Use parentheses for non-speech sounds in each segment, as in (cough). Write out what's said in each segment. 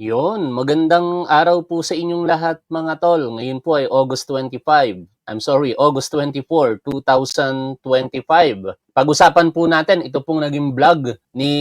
Yun, magandang araw po sa inyong lahat mga tol. Ngayon po ay August 25. I'm sorry, August 24, 2025. Pag-usapan po natin, ito pong naging vlog ni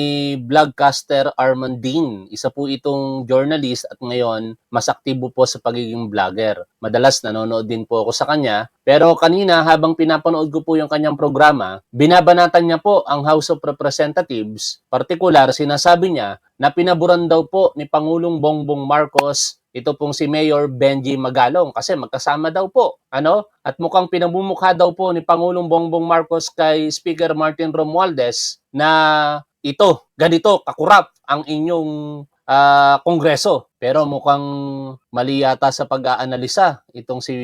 vlogcaster Armandine. Isa po itong journalist at ngayon mas aktibo po sa pagiging vlogger. Madalas nanonood din po ako sa kanya. Pero kanina habang pinapanood ko po yung kanyang programa, binabanatan niya po ang House of Representatives. Partikular, sinasabi niya na pinaburan daw po ni Pangulong Bongbong Marcos ito pong si Mayor Benji Magalong kasi magkasama daw po. Ano? At mukhang pinamumukha daw po ni Pangulong Bongbong Marcos kay Speaker Martin Romualdez na ito, ganito, kakurap ang inyong ah, kongreso. Pero mukhang mali yata sa pag-aanalisa itong si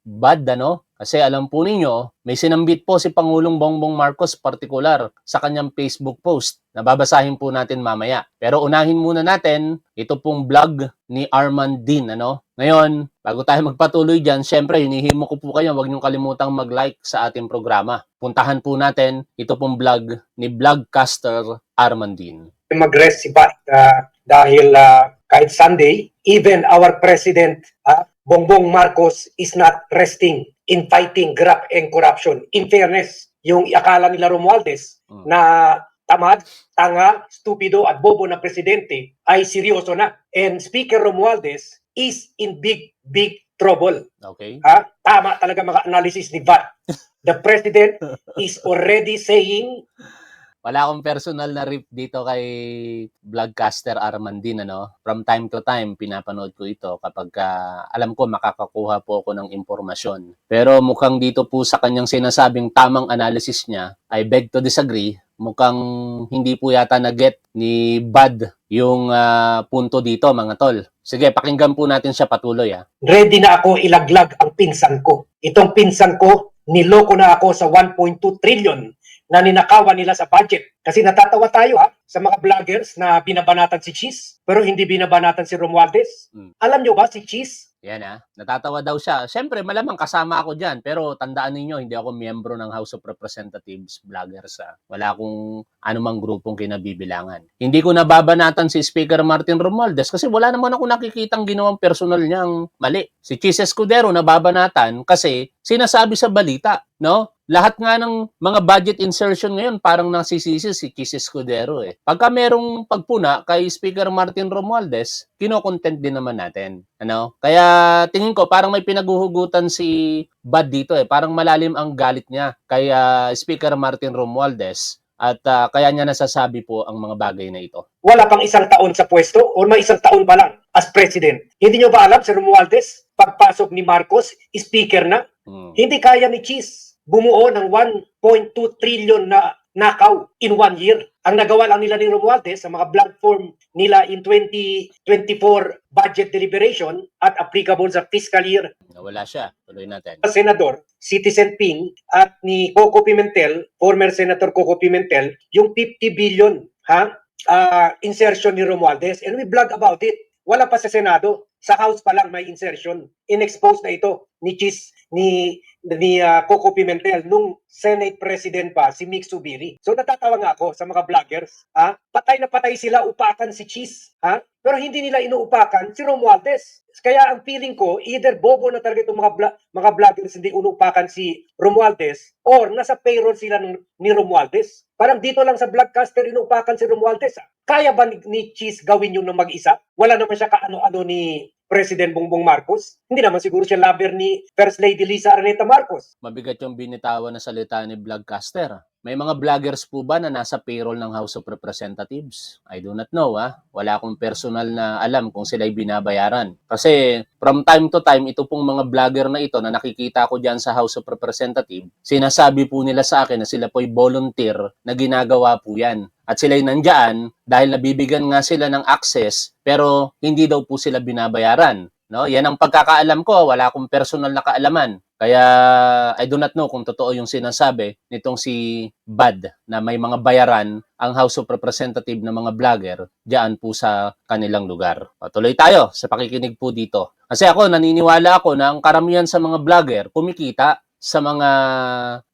Bad, ano? Kasi alam po ninyo, may sinambit po si Pangulong Bongbong Marcos partikular sa kanyang Facebook post na babasahin po natin mamaya. Pero unahin muna natin ito pong vlog ni Armand Dean. Ano? Ngayon, bago tayo magpatuloy dyan, syempre, hinihimo ko po kayo, huwag niyong kalimutang mag-like sa ating programa. Puntahan po natin ito pong vlog ni Vlogcaster Armand Dean. mag-rest si Bat ah, dahil ah, kahit Sunday, even our President ah, Bongbong Marcos is not resting in fighting graft and corruption. In fairness, yung akala nila Romualdez Mm. na tamad, tanga, stupido at bobo na presidente ay seryoso na. And Speaker Romualdez is in big, big trouble. Okay? Ha? Tama talaga mga analysis ni Vat. The president is already saying Wala akong personal na rip dito kay vlogcaster Armandin ano. From time to time pinapanood ko ito kapag ah, alam ko makakakuha po ako ng impormasyon. Pero mukhang dito po sa kanyang sinasabing tamang analysis niya, I beg to disagree. Mukhang hindi po yata na-get ni Bud yung ah, punto dito mga tol. Sige, pakinggan po natin siya patuloy ah. ready na ako ilaglag ang pinsan ko. Itong pinsan ko, niloko na ako sa 1.2 trillion na ninakawan nila sa budget. Kasi natatawa tayo ha, sa mga vloggers na binabanatan si Cheese, pero hindi binabanatan si Romualdez. Hmm. Alam nyo ba si Cheese? Yan ah, natatawa daw siya. Siyempre, malamang kasama ako dyan. Pero tandaan ninyo, hindi ako miyembro ng House of Representatives vloggers. Ah. Wala akong anumang grupong kinabibilangan. Hindi ko nababanatan si Speaker Martin Romualdez kasi wala naman ako nakikitang ginawang personal niyang mali. Si Chis Escudero nababanatan kasi sinasabi sa balita, no? Lahat nga ng mga budget insertion ngayon parang nasisisi si Chis Escudero eh. Pagka merong pagpuna kay Speaker Martin Romualdez, kinokontent din naman natin. Ano? Kaya tingin ko parang may pinaguhugutan si Bad dito eh. Parang malalim ang galit niya kay ah, Speaker Martin Romualdez at ah, kaya niya nasasabi po ang mga bagay na ito. Wala pang isang taon sa pwesto o may isang taon pa lang as president. Hindi nyo ba alam si Romualdez, pagpasok ni Marcos, speaker na, Hmm. Hindi kaya ni Cheese bumuo ng 1.2 trillion na nakaw in one year. Ang nagawa lang nila ni Romualdez sa mga blank form nila in 2024 budget deliberation at applicable sa fiscal year Nawala siya. Tuloy natin. senador, Citizen Ping at ni Coco Pimentel, former Senator Coco Pimentel, yung 50 billion ha ah, insertion ni Romualdez. And we blog about it. Wala pa sa Senado. Sa House pa lang may insertion. In-expose na ito ni Chis, ni ni ah, Coco Pimentel nung Senate President pa si Mick Subiri. So natatawa nga ako sa mga vloggers, ha? Patay na patay sila upakan si Chis, ha? Pero hindi nila inuupakan si Romualdez. Kaya ang feeling ko, either bobo na talaga itong mga, vla- mga vloggers hindi inuupakan si Romualdez or nasa payroll sila ng, ni Romualdez. Parang dito lang sa vlogcaster inuupakan si Romualdez. ah. Kaya ba ni, ni Cheese gawin yung ng mag-isa? Wala naman siya kaano-ano ni President Bongbong Marcos. Hindi naman siguro siya lover ni First Lady Lisa Araneta Marcos. Mabigat yung binitawan na salita ni Vlogcaster. May mga vloggers po ba na nasa payroll ng House of Representatives? I do not know, ah. Wala akong personal na alam kung sila'y binabayaran. Kasi from time to time, ito pong mga vlogger na ito na nakikita ko dyan sa House of Representatives, sinasabi po nila sa akin na sila po'y volunteer na ginagawa po yan. At sila'y nandyan dahil nabibigyan nga sila ng access pero hindi daw po sila binabayaran. No? Yan ang pagkakaalam ko, wala akong personal na kaalaman. Kaya I do not know kung totoo yung sinasabi nitong si Bad na may mga bayaran ang House of Representative ng mga vlogger diyan po sa kanilang lugar. Tuloy tayo sa pakikinig po dito. Kasi ako naniniwala ako na ang karamihan sa mga vlogger kumikita sa mga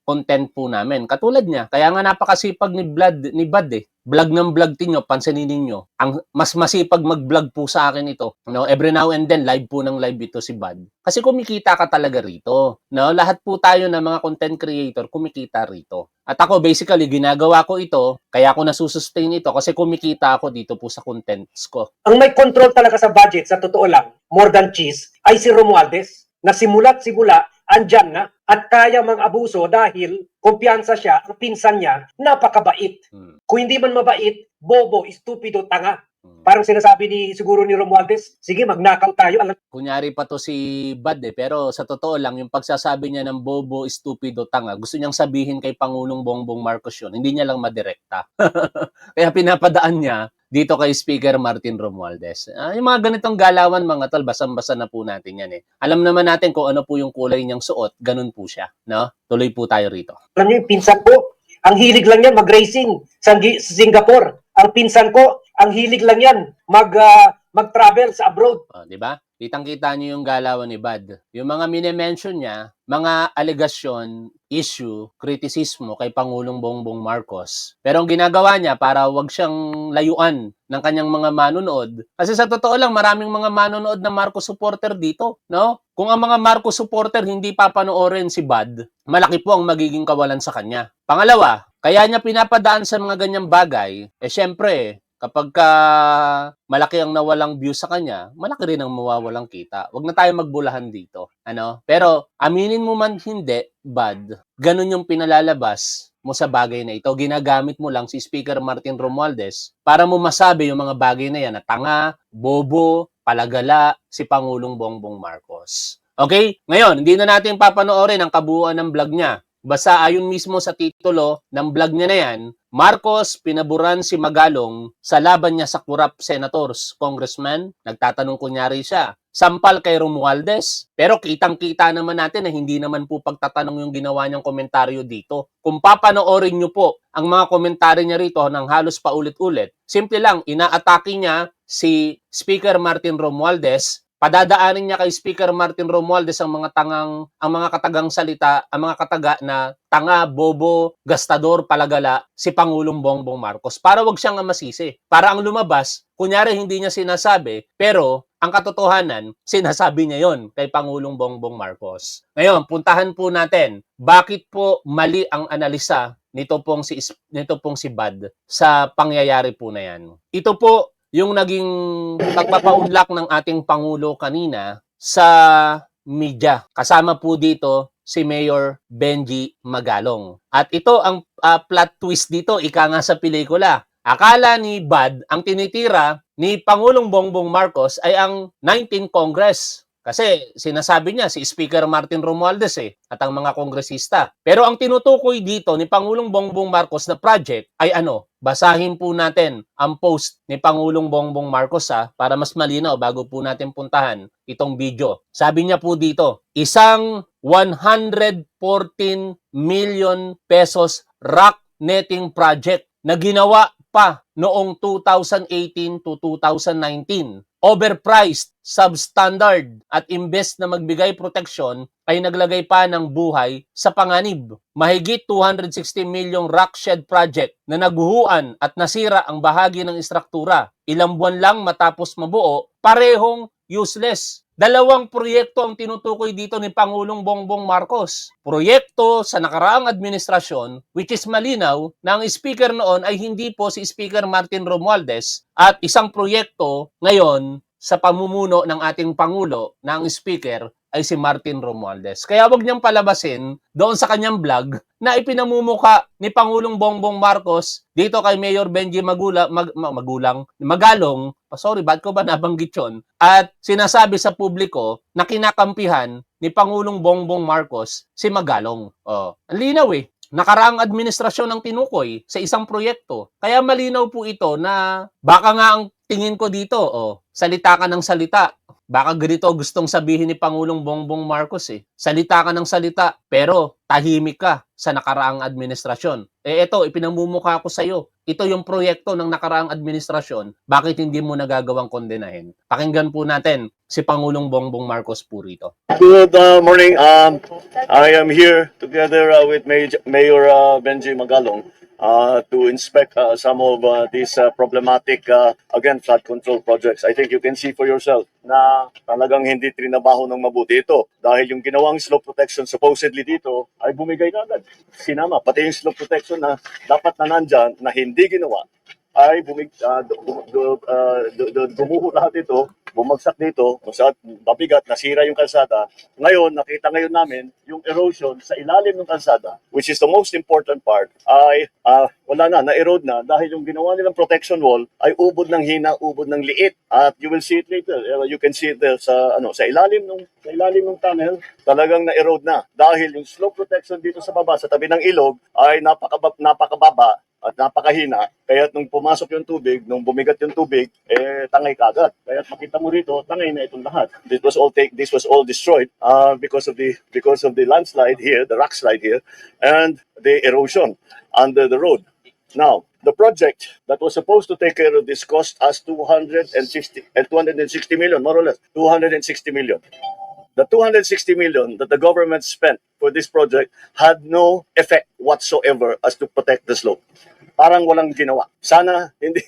content po namin. Katulad niya, kaya nga napakasipag ni Blood ni Bad eh. Vlog ng vlog tinyo, pansinin ninyo. Ang mas masipag mag-vlog po sa akin ito. No, every now and then live po ng live ito si Bad. Kasi kumikita ka talaga rito. No, lahat po tayo ng mga content creator kumikita rito. At ako basically ginagawa ko ito, kaya ako nasusustain ito kasi kumikita ako dito po sa contents ko. Ang may control talaga sa budget, sa totoo lang, more than cheese, ay si Romualdez. Na simula't simula, andyan na at kaya mang abuso dahil kumpiyansa siya, ang pinsan niya, napakabait. Hmm. Kung hindi man mabait, bobo, stupido, tanga. Hmm. Parang sinasabi ni siguro ni Romualdez, sige, magnakaw tayo. Alam kunyari pa to si Bad eh, pero sa totoo lang, yung pagsasabi niya ng bobo, estupido, tanga, gusto niyang sabihin kay Pangulong Bongbong Marcos yun, hindi niya lang madirekta. (laughs) Kaya pinapadaan niya dito kay Speaker Martin Romualdez. Ah, yung mga ganitong galawan, mga tol, basang-basa na po natin yan eh. Alam naman natin kung ano po yung kulay niyang suot, ganun po siya. No? Tuloy po tayo rito. alam niyo yung pinsan ko, ang hilig lang yan mag-racing sa Singapore. Ang pinsan ko, ang hilig lang yan mag, ah, mag-travel sa abroad. Oh, 'di ba? Kitang-kita niyo yung galawan ni Bad. Yung mga mine-mention niya, mga alegasyon, issue, kritisismo kay Pangulong Bongbong Marcos. Pero ang ginagawa niya para wag siyang layuan ng kanyang mga manonood. Kasi sa totoo lang, maraming mga manonood na Marcos supporter dito, no? Kung ang mga Marcos supporter hindi papanoorin si Bad, malaki po ang magiging kawalan sa kanya. Pangalawa, kaya niya pinapadaan sa mga ganyang bagay, eh syempre, kapag ka malaki ang nawalang view sa kanya, malaki rin ang mawawalang kita. Huwag na tayo magbulahan dito. Ano? Pero aminin mo man hindi, bad, ganun yung pinalalabas mo sa bagay na ito. Ginagamit mo lang si Speaker Martin Romualdez para mo masabi yung mga bagay na yan na tanga, bobo, palagala si Pangulong Bongbong Marcos. Okay? Ngayon, hindi na natin papanoorin ang kabuuan ng vlog niya. Basta ayon mismo sa titulo ng vlog niya na yan, Marcos pinaburan si Magalong sa laban niya sa corrupt senators, congressman. Nagtatanong kunyari siya. Sampal kay Romualdez. Pero kitang-kita naman natin na hindi naman po pagtatanong yung ginawa niyang komentaryo dito. Kung papanoorin niyo po ang mga komentaryo niya rito ng halos paulit-ulit, simple lang, inaatake niya si Speaker Martin Romualdez padadaanin niya kay Speaker Martin Romualdez ang mga tangang ang mga katagang salita, ang mga kataga na tanga, bobo, gastador, palagala si Pangulong Bongbong Marcos para wag siyang masisi. Para ang lumabas, kunyari hindi niya sinasabi, pero ang katotohanan, (laughs) sinasabi niya yon kay Pangulong Bongbong Marcos. Ngayon, puntahan po natin, bakit po mali ang analisa nito pong si nito pong si Bad sa pangyayari po na yan. Ito po yung naging pagpapaunlak ng ating Pangulo kanina sa media. Kasama po dito si Mayor Benji Magalong. At ito ang ah, plot twist dito, ika nga sa pelikula. Akala ni Bad, ang tinitira ni Pangulong Bongbong Marcos ay ang 19 Congress. Kasi sinasabi niya si Speaker Martin Romualdez eh, at ang mga kongresista. Pero ang tinutukoy dito ni Pangulong Bongbong Marcos na project ay ano? Basahin po natin ang post ni Pangulong Bongbong Marcos ha, para mas malinaw bago po natin puntahan itong video. Sabi niya po dito, isang 114 million pesos rock netting project na ginawa pa noong 2018 to 2019. Overpriced, substandard at imbes na magbigay proteksyon ay naglagay pa ng buhay sa panganib. Mahigit 260 milyong rock shed project na naguhuan at nasira ang bahagi ng istruktura. Ilang buwan lang matapos mabuo, parehong useless. Dalawang proyekto ang tinutukoy dito ni Pangulong Bongbong Marcos. Proyekto sa nakaraang administrasyon which is malinaw na ang speaker noon ay hindi po si Speaker Martin Romualdez at isang proyekto ngayon sa pamumuno ng ating Pangulo na ang speaker ay si Martin Romualdez. Kaya wag niyang palabasin doon sa kanyang vlog na ipinamumuka ni Pangulong Bongbong Marcos dito kay Mayor Benji Magula, mag, ma- Magulang, Magalong, oh, sorry, ba't ko ba nabanggit yun? At sinasabi sa publiko na kinakampihan ni Pangulong Bongbong Marcos si Magalong. Oh, ang linaw eh. Nakaraang administrasyon ng tinukoy sa isang proyekto. Kaya malinaw po ito na baka nga ang tingin ko dito, oh, salita ka ng salita. Baka ganito gustong sabihin ni Pangulong Bongbong Marcos eh. Salita ka ng salita, pero tahimik ka sa nakaraang administrasyon. Eh ito, ipinamumukha ko sa iyo. Ito yung proyekto ng nakaraang administrasyon. Bakit hindi mo nagagawang kondenahin? Pakinggan po natin si Pangulong Bongbong Marcos po rito. Good uh, morning. Um, I am here together uh, with Mayor, Mayor uh, Benji Magalong uh, to inspect uh, some of uh, these uh, problematic, uh, again, flood control projects. I think you can see for yourself na talagang hindi trinabaho ng mabuti ito. Dahil yung ginawang slope protection supposedly dito ay bumigay na agad. Sinama, pati yung slope protection na dapat na nandyan na hindi ginawa ay bumig, uh, du- du- uh, lahat ito, bumagsak dito, saan mabigat, nasira yung kalsada. Ngayon, nakita ngayon namin yung erosion sa ilalim ng kalsada, which is the most important part, ay ah, wala na, na-erode na dahil yung ginawa nilang protection wall ay ubod ng hina, ubod ng liit. At you will see it later. Uh, You can see it there sa ano sa ilalim ng sa ilalim ng tunnel, talagang na-erode na dahil yung slope protection dito sa baba sa tabi ng ilog ay napakababa, napakababa at napakahina. Kaya nung pumasok yung tubig, nung bumigat yung tubig, eh tangay kagad. Kaya makita mo rito, tangay na itong lahat. This was all take this was all destroyed uh, because of the because of the landslide here, the rock slide here, and the erosion under the road. Now, the project that was supposed to take care of this cost us 260 and 260 million, more or less, 260 million. The 260 million that the government spent for this project had no effect whatsoever as to protect the slope. Parang walang ginawa. Sana hindi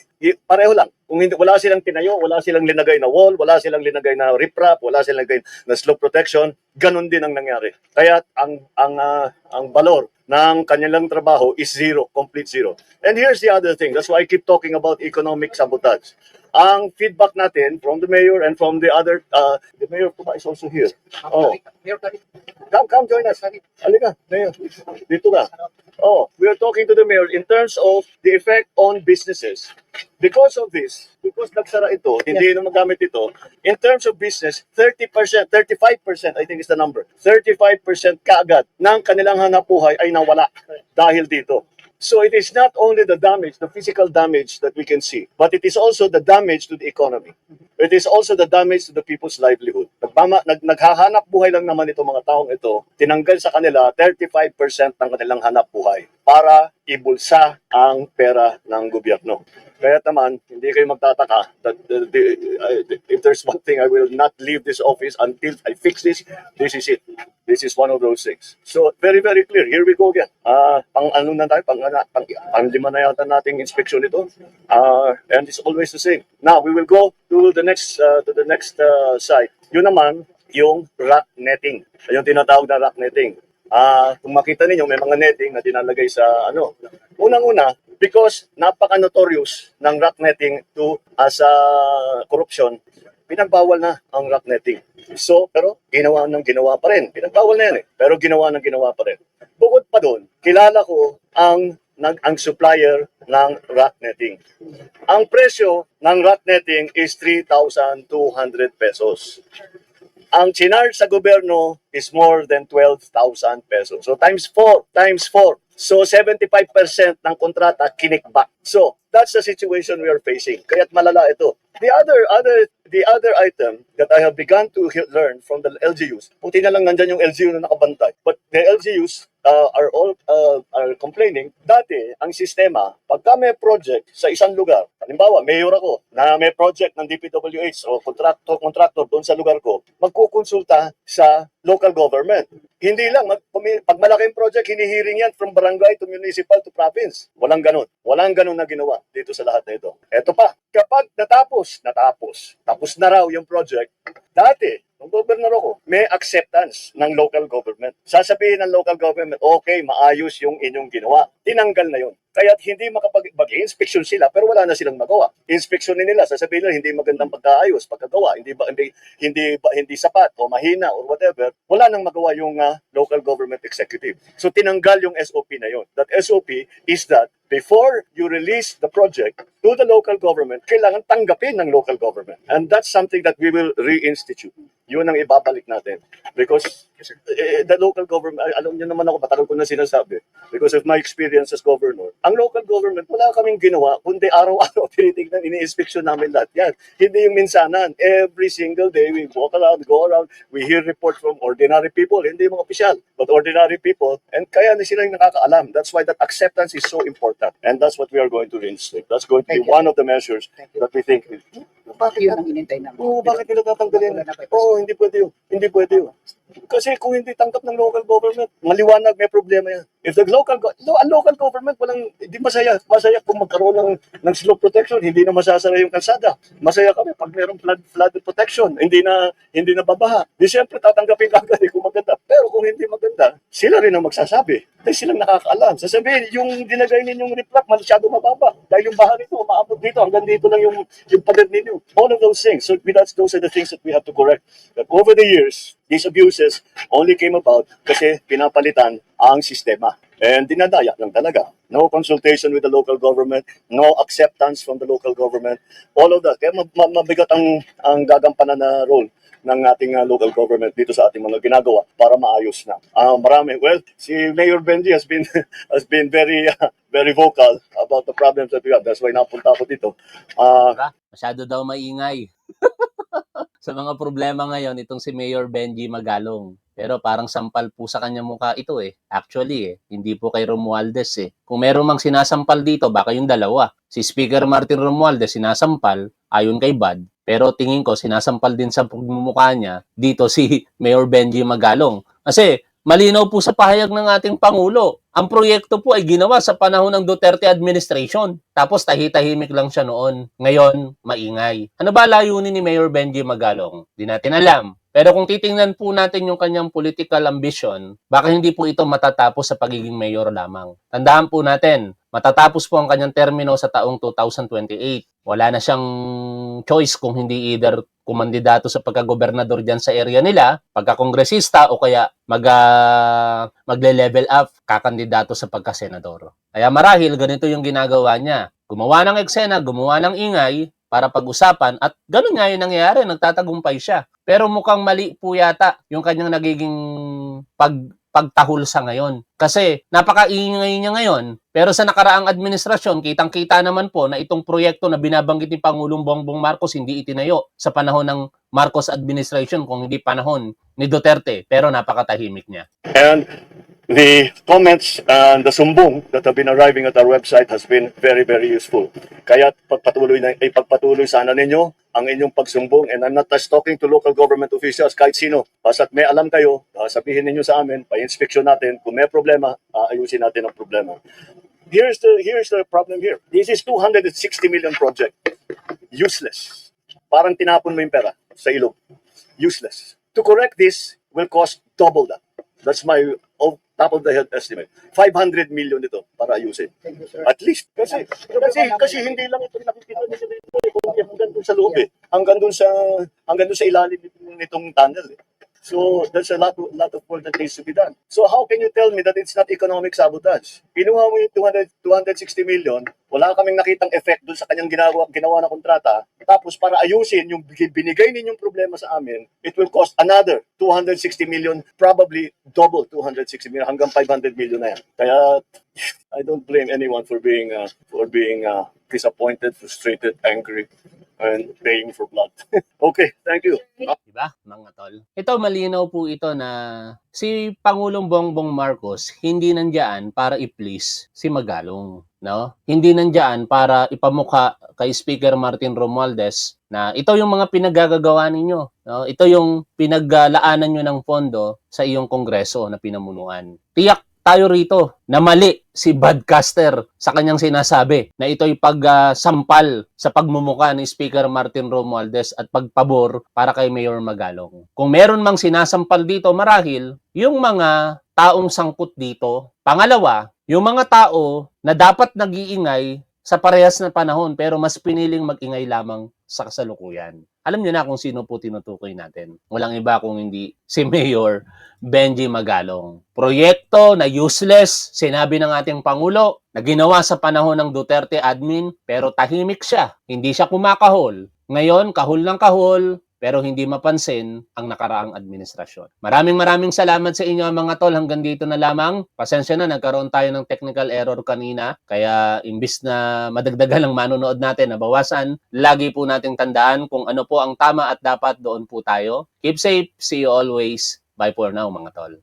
pareho lang. Kung hindi wala silang tinayo, wala silang linagay na wall, wala silang linagay na riprap, wala silang linagay na slope protection, ganun din ang nangyari. Kaya ang ang ah, ang valor ng kanilang trabaho is zero, complete zero. And here's the other thing. That's why I keep talking about economic sabotage. Ang feedback natin from the mayor and from the other, uh, the mayor po ba is also here. Oh, come, come join us. Halika, mayor. Dito ka. Oh, we are talking to the mayor in terms of the effect on businesses. Because of this, because nagsara ito, hindi na magamit ito, in terms of business, 30%, 35% I think is the number, 35% kaagad ng kanilang hanapuhay ay nawala dahil dito. So it is not only the damage, the physical damage that we can see, but it is also the damage to the economy. It is also the damage to the people's livelihood. Nagmama, nag, naghahanap buhay lang naman itong mga taong ito, tinanggal sa kanila 35% ng kanilang hanap buhay para ibulsa ang pera ng gobyerno. Kaya naman, hindi kayo magtataka that uh, the, uh, if there's one thing I will not leave this office until I fix this, this is it. This is one of those things. So, very, very clear. Here we go again. Ah, pang ano na tayo, pang, pang, pang lima na yata nating inspection ito. Ah, and it's always the same. Now, we will go to the next uh, to the next uh, site. Yun naman, yung rock netting. Yung tinatawag na rock netting. Ah, kung makita ninyo, may mga netting na dinalagay sa ano. Unang-una, because napaka-notorious ng rock netting to as a corruption, pinagbawal na ang rock netting. So, pero ginawa ng ginawa pa rin. Pinagbawal na yan eh. Pero ginawa ng ginawa pa rin. Bukod pa doon, kilala ko ang nag ang supplier ng rock netting. Ang presyo ng rock netting is 3,200 pesos. Ang chinar sa gobyerno is more than 12,000 pesos. So times 4, times 4. So 75% ng kontrata kinikback. So that's the situation we are facing. Kaya't malala ito. The other other the other item that I have begun to learn from the LGUs, puti na lang nandyan yung LGU na nakabantay. But the LGUs uh, are all uh, are complaining. Dati, ang sistema, pagka may project sa isang lugar, halimbawa, mayor ako, na may project ng DPWH o contractor, contractor doon sa lugar ko, magkukonsulta sa local government. Hindi lang, mag, pag malaking project, hinihiring yan from barangay to municipal to province. Walang ganun. Walang ganun na ginawa dito sa lahat na ito. Eto pa, kapag natapos, natapos, tapos na raw yung project, dati, nung governor ako, may acceptance ng local government. Sasabihin ng local government, okay, maayos yung inyong ginawa. Tinanggal na yun. Kaya hindi makapag mag-inspection sila pero wala na silang magawa. Inspeksyonin nila, sasabihin nila hindi magandang pagkaayos, pagkagawa, hindi ba hindi hindi ba, hindi sapat o mahina or whatever, wala nang magawa yung ah, local government executive. So tinanggal yung SOP na yon. That SOP is that before you release the project to the local government, kailangan tanggapin ng local government. And that's something that we will reinstitute. Yun ang ibabalik natin. Because eh, the local government, alam niyo naman ako, matagal ko na sinasabi, because of my experience as governor, Ang local government, wala kaming ginawa, kundi araw-araw (laughs) tinitignan, ini-inspection namin lahat yan. Hindi yung minsanan. Every single day, we walk around, go around, we hear reports from ordinary people, hindi yung mga opisyal, but ordinary people, and kaya na sila yung nakakaalam. That's why that acceptance is so important. And that's what we are going to reinstate. That's going to be Thank you. one of the measures that we think. Bakit Yun ang inintay namin. Oo, bakit nila tatanggalin? Oo, hindi pwede yun. Hindi pwede yun. Kasi kung hindi tanggap ng local government, maliwanag may problema yan. If the local, no, ang local government, walang, hindi masaya. Masaya kung magkaroon ng, ng slope protection, hindi na masasara yung kalsada. Masaya kami pag mayroong flood, flood protection, hindi na, hindi na babaha. Di siyempre tatanggapin ka agad kung maganda. Pero kung hindi maganda, sila rin ang magsasabi. Dahil silang nakakaalam. Sasabihin, yung dinagay ninyong riprap, masyado mababa. Dahil yung baha nito, umaabot dito, hanggang dito lang yung, yung pader ninyo. All of those things. So that's, those are the things that we have to correct. But over the years, these abuses only came about kasi pinapalitan ang sistema. And dinadaya lang talaga. No consultation with the local government, no acceptance from the local government, all of that. Kaya ma- ma- mabigat ang, ang gagampanan na role ng ating uh, local government dito sa ating mga ginagawa para maayos na. Ah, marami. Well, si Mayor Benji has been (laughs) has been very uh, (laughs) very vocal about the problems that we have. That's why napunta ako dito. Diba? Masyado daw maingay. (laughs) sa mga problema ngayon, itong si Mayor Benji Magalong. Pero parang sampal po sa kanya mukha ito eh. Actually eh, hindi po kay Romualdez eh. Kung meron mang sinasampal dito, baka yung dalawa. Si Speaker Martin Romualdez sinasampal, ayon kay Bad. Pero tingin ko, sinasampal din sa pagmumukha niya dito si (laughs) Mayor Benji Magalong. Kasi malinaw po sa pahayag ng ating Pangulo. Ang proyekto po ay ginawa sa panahon ng Duterte administration. Tapos tahi-tahimik lang siya noon. Ngayon, maingay. Ano ba layunin ni Mayor Benji Magalong? Di natin alam. Pero kung titingnan po natin yung kanyang political ambition, baka hindi po ito matatapos sa pagiging mayor lamang. Tandaan po natin, matatapos po ang kanyang termino sa taong 2028. Wala na siyang choice kung hindi either kumandidato sa pagkagobernador dyan sa area nila, pagkakongresista o kaya mag, ah, magle-level up kakandidato sa pagkasenador. Kaya marahil ganito yung ginagawa niya. Gumawa ng eksena, gumawa ng ingay para pag-usapan at ganun nga yung nangyayari, nagtatagumpay siya. Pero mukhang mali po yata yung kanyang nagiging pag pagtahol sa ngayon. Kasi napakaingay niya ngayon, pero sa nakaraang administrasyon, kitang-kita naman po na itong proyekto na binabanggit ni Pangulong Bongbong Marcos hindi itinayo sa panahon ng Marcos administration kung hindi panahon ni Duterte, pero napakatahimik niya. And the comments and the sumbong that have been arriving at our website has been very, very useful. Kaya pagpatuloy na, ay pagpatuloy sana ninyo ang inyong pagsumbong and I'm not just talking to local government officials, kahit sino. Basta't may alam kayo, uh, sabihin ninyo sa amin, pa-inspection natin, kung may problema, uh, ayusin natin ang problema. Here's the, here's the problem here. This is 260 million project. Useless. Parang tinapon mo yung pera sa ilog. Useless. To correct this will cost double that. That's my top of the head estimate. 500 million ito para ayusin. Thank you, sir. At least kasi kasi kasi hindi lang ito nakikita nila dito eh, hanggang dun sa loob eh. Hanggang dun sa hanggang dun sa ilalim nitong, tunnel eh. So there's a lot lot of work that needs to be done. So how can you tell me that it's not economic sabotage? Kinuha mo yung 200 260 million, wala kaming nakitang effect dun sa kanyang ginawa ginawa na kontrata. Tapos para ayusin yung binigay ninyong problema sa amin, it will cost another 260 million, probably double 260 million hanggang 500 million na yan. Kaya I don't blame anyone for being uh, for being uh, disappointed, frustrated, angry, and paying for blood. (laughs) okay, thank you. Diba, mga tol? Ito, malinaw po ito na si Pangulong Bongbong Marcos hindi nandiyan para i-please si Magalong. No? Hindi nandiyan para ipamukha kay Speaker Martin Romualdez na ito yung mga pinagagagawa ninyo. No? Ito yung pinaglaanan nyo ng pondo sa iyong kongreso na pinamunuan. Tiyak tayo rito na mali si Badcaster sa kanyang sinasabi na ito'y pagsampal sa pagmumuka ni Speaker Martin Romualdez at pagpabor para kay Mayor Magalong. Kung meron mang sinasampal dito marahil, yung mga taong sangkot dito. Pangalawa, yung mga tao na dapat nag-iingay sa parehas na panahon pero mas piniling mag-ingay lamang sa kasalukuyan. Alam niyo na kung sino po tinutukoy natin. Walang iba kung hindi si (laughs) Mayor Benji Magalong. Proyekto na useless, sinabi ng ating Pangulo, na ginawa sa panahon ng Duterte admin, pero tahimik siya. Hindi siya kumakahol. Ngayon, kahol ng kahol, pero hindi mapansin ang nakaraang administrasyon. Maraming maraming salamat sa inyo mga tol. Hanggang dito na lamang. Pasensya na, nagkaroon tayo ng technical error kanina. Kaya imbis na madagdagan ang manonood natin, nabawasan, lagi po nating tandaan kung ano po ang tama at dapat doon po tayo. Keep safe. See you always. Bye for now mga tol.